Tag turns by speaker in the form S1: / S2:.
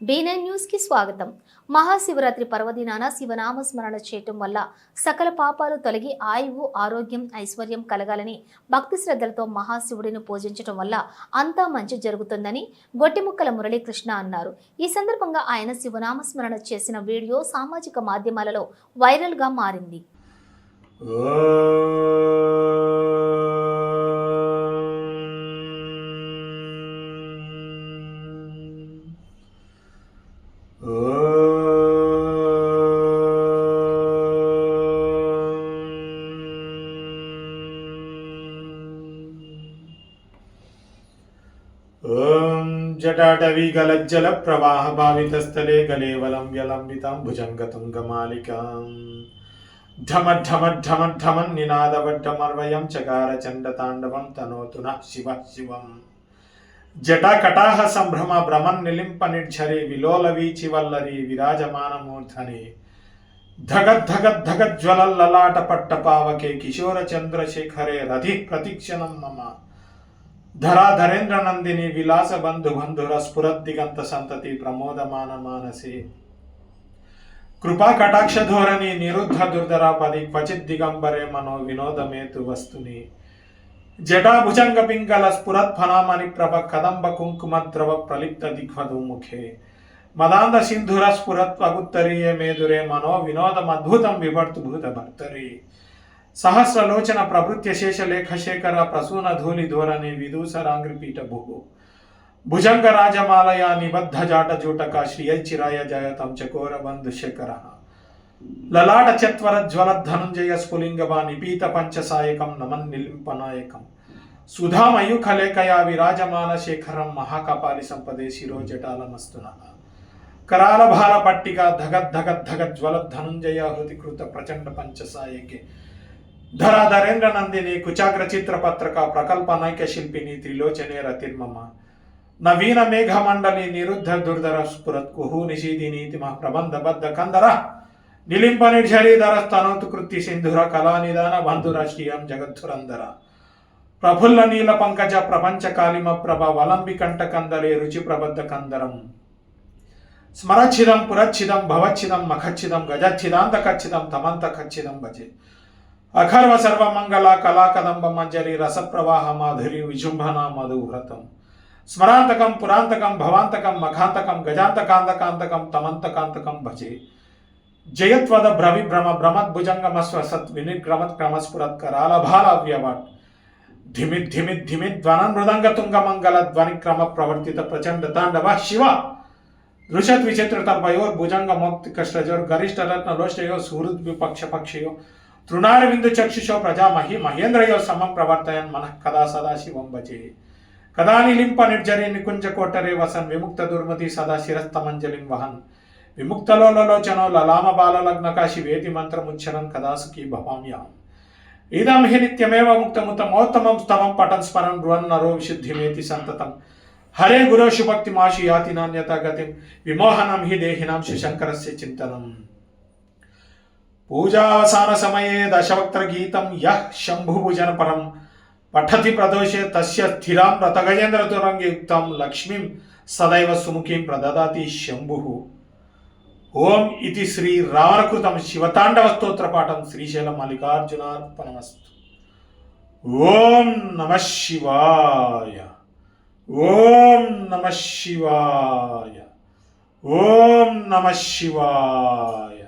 S1: బీనే న్యూస్కి స్వాగతం. మహాశివరాత్రి పర్వదినాన శివనామ స్మరణ చేయటం వల్ల సకల పాపాలు తొలగి ఆయువు ఆరోగ్యం ఐశ్వర్యం కలగాలని భక్తి శ్రద్ధలతో మహాశివుడిని పూజించటం వల్ల అంతా మంచి జరుగుతుందని గొట్టిముక్కల మురళీకృష్ణ అన్నారు. ఈ సందర్భంగా ఆయన శివనామ స్మరణ చేసిన వీడియో సామాజిక మాధ్యమాలలో వైరల్గా మారింది.
S2: జటాటవీగలజ్జల ప్రవాహ భావితస్థలే గలేవలం వ్యలంబితాం భుజంగతం గమాలికాం. ఢమఢమఢమఢమన్ నినాదవడ్డమర్వయం చకార చండతాండవం తనోతున శివ శివం. జటాకటాహ సంభ్రమ భ్రమం నిలింపనిడ్ఛరి విలోలవీచి వల్లరి విరాజమానమూర్ధని. ధగద్ధగద్ధగజ్వలల్లలాట పట్టపావకే కిశోర చంద్రశేఖరే రథి ప్రతిక్షణం మమ. ధరాధరేంద్ర నందిని విలాస బంధు బంధుర స్ఫురద్దిగంత సంతతి ప్రమోదమాన మానసి. కృపా కటాక్ష ధోరణి నిరుద్ధ దుర్ధరాపది క్వచిద్ దిగంబరే మనో వినోదమేతు వస్తుని. జటాభుజంగ పింగళ స్ఫురత్ఫలామణి ప్రభ కదంబ కుంకుమ ద్రవ ప్రలిప్త దిగ్వధు మదాంధ సింధుర స్ఫురత్వగుత్తరీయ మేధురే మనో వినోదం అద్భుతం విభర్తు భూత భర్తరి సహస్రలోచన ప్రభృత్య శేష లేఖ శేఖర ప్రసూన ధూళి ధోరణి విదూసరాంగ్రిపీఠ భుగు భుజంగ రాజమాలయ నిబద్ధ జాట జూటక శ్రియచిరాయ జయతం చకోర బంధు శేఖర. లలాట చత్వర జ్వల ధనుంజయ స్ఫులింగవా నిపీత పంచసాయకం నమన్ నిలింపనాయకం. సుధామయూఖలేఖయా విరాజమాన శేఖరం మహాకపాలి సంపదే శిరో జటాలమస్తున కరాల భాల పట్టిక ధగద్ధగద్ధగ జ్వల ధనుంజయ హృతికృత ప్రచండ పంచసాయకే. ధరాధరేంద్ర నందిని కుచాగ్ర చిత్రపత్రక ప్రకల్ప నైక శిల్పిని త్రిలోచనే రతిర్మమ. నవీన మేఘమండలి నిరుద్ధ దుర్ధర స్ఫురత్ కుహు నిషీది నీతిమ ప్రబంధ బద్ధ కందర. నిలింప నిర్ఝరీధర స్తనోతు కృతి సింధుర కళానిదాన బంధురాష్ట్రీయం జగద్ధురందర ప్రఫుల్ల నీల పంకజ ప్రపంచ కాలిమ ప్రభ వలంబి కంట కందరే రుచి ప్రబద్ధ కందరం. స్మరచ్చిదం పురచ్చిదం భవచ్చిదం మఖచ్చిదం తమంత ఖచ్చితం భజే. అఖర్వ సర్వమంగళ కళాకదంబ మంజరి రసప్రవాహ మాధురి విజృంభణ మధువ్రతం స్మరాంతకం పురాంతకం భవాంతకం మఖాంతకం గజాంతకాంతకాంతకం తమంతకాంతకం భజే. జయత్వద భ్రవి భ్రమ భ్రమద్భుజంగమస్వసత్ వినిర్గ్రమత్ క్రమస్ఫురత్ కరాలభాల వ్యవట్ ధిమి ధిమిద్ ధిమిద్ ధ్వనన్ మృదంగ తుంగ మంగళ ధ్వని క్రమ ప్రవర్తిత ప్రచండ తాండవ శివ. దృశత్ విచిత్రతర్భయోర్ భుజంగ మౌక్తిక శ్రజోర్ గరిష్ట రత్న లోష్టయో సుహృద్ విపక్ష పక్షయో. తృణారవిందు చక్షుషో ప్రజామహి మహేంద్రయో సమం ప్రవర్తయన్ మనః కదా సదా శివం భజే. కదా నిలింప నిర్జరి నికుంజ కోటరే వసన్ విముక్త దుర్మతి సదా శిరస్తమంజలిం వహన్. విముక్తలోలలోచనో లలామ బాలలగ్నకాశి వేతి మంత్రముచ్చరం కదాసుకి భవామ్యాం ఇదం హి నిత్యమేవ ముక్తముతమోత్తమం స్తవం పటం స్మరం రువన్ నరో విశుద్ధిమేతి సంతతం. హరే గురో శుభక్తి మాషి యాతి నాణ్యత గతిం విమోహనం హి దేహినాం శంకరస్య చింతనం. పూజావసాన సమయే దశవక్త్ర గీతం యః శంభుభుజన పరం. పఠతి ప్రదోషే తస్య స్థిరాం రతగజేంద్రతురంగయుక్తం లక్ష్మీం సదైవ సుముఖీం ప్రదదాతి శంభు. ఓం ఇది శ్రీ రావణకృతం శివతాండవ స్తోత్ర పాఠం శ్రీశైల మల్లికార్జునార్పణమస్తు ఓం నమ శివాయ. ఓం నమ శివాయ. ఓం నమ శివాయ.